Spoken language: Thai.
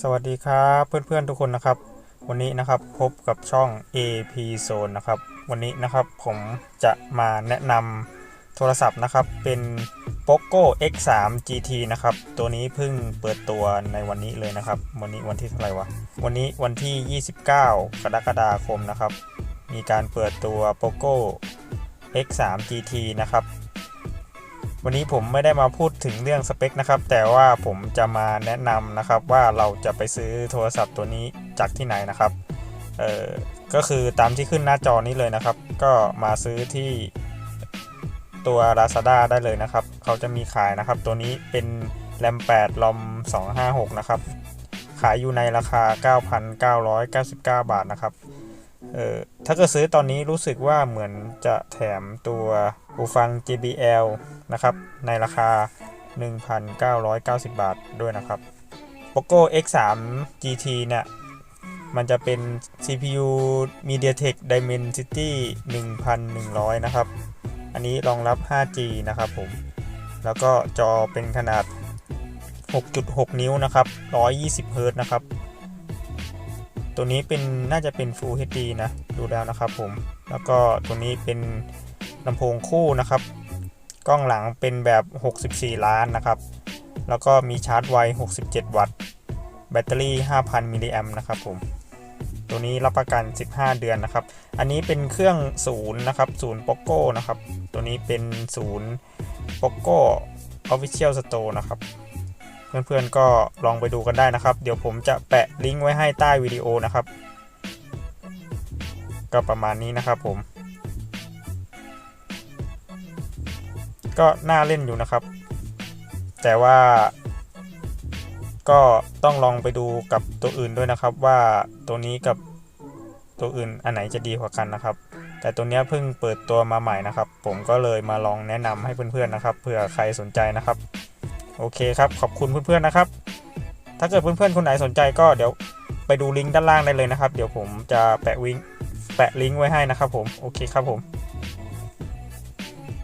สวัสดีครับเพื่อนๆทุกคนนะครับ วันนี้นะครับพบกับช่อง AP Zone นะครับ วันนี้นะครับผมจะมาแนะนำโทรศัพท์นะครับเป็น POCO X3 GT นะครับตัวนี้เพิ่งเปิดตัวในวันนี้เลยนะครับ วันนี้วันที่เท่าไหร่วะวันนี้วันที่ 29 กรกฎาคมนะครับ มีการเปิดตัว POCO X3 GT นะครับ วันนี้ผมไม่ได้มาพูดถึงเรื่องสเปคนะครับ แต่ว่าผมจะมาแนะนำนะครับว่าเราจะไปซื้อโทรศัพท์ตัวนี้จากที่ไหนนะครับ เอ่อ ก็คือตามที่ขึ้นหน้าจอนี้เลยนะครับ ก็มาซื้อที่ตัว Lazada ได้เลยนะครับ เขาจะมีขายนะครับ ตัวนี้เป็นแรม8ลอม256 นะครับ ขายอยู่ในราคา 9,999 บาทนะครับ เอ่อ ถ้าเกิดซื้อตอนนี้รู้สึกว่าเหมือนจะแถมตัว หูฟัง JBL นะครับ ในราคา 1,990 บาทด้วยนะครับ POCO X3 GT เนี่ย มันจะเป็น CPU MediaTek Dimensity 1100 นะครับ อันนี้รองรับ 5G นะครับผม แล้วก็จอเป็นขนาด 6.6 นิ้วนะครับ120 Hz นะครับ ตัวนี้เป็นน่าจะเป็น Full HD นะ ดูแล้วนะครับผม แล้วก็ตัวนี้เป็น ลำโพงคู่นะครับ กล้องหลังเป็นแบบ 64 ล้านนะครับ แล้วก็มีชาร์จไว 67 วัตต์ แบตเตอรี่ 5,000 มิลลิแอมนะครับผม ตัวนี้รับประกัน 15 เดือนนะครับ อันนี้เป็นเครื่องศูนย์นะครับศูนย์ POCO นะครับ ตัวนี้เป็นศูนย์ POCO Official Store นะครับ เพื่อนๆก็ลองไปดูกันได้นะครับ เดี๋ยวผมจะแปะลิงก์ไว้ให้ใต้วิดีโอนะครับ ก็ประมาณนี้นะครับผม ก็น่าเล่นอยู่นะครับ แต่ว่าก็ต้องลองไปดูกับตัวอื่นด้วยนะครับ ว่าตัวนี้กับตัวอื่นอันไหนจะดีกว่ากันนะครับ แต่ตัวนี้เพิ่งเปิดตัวมาใหม่นะครับ ผมก็เลยมาลองแนะนำให้เพื่อนๆนะครับเผื่อใครสนใจนะครับ โอเคครับขอบคุณเพื่อนๆนะครับ ถ้าเกิดเพื่อนๆคนไหนสนใจก็เดี๋ยวไปดูลิงก์ด้านล่างได้เลยนะครับ เดี๋ยวผมจะแปะวิงแปะลิงก์ไว้ให้นะครับผมโอเคครับผม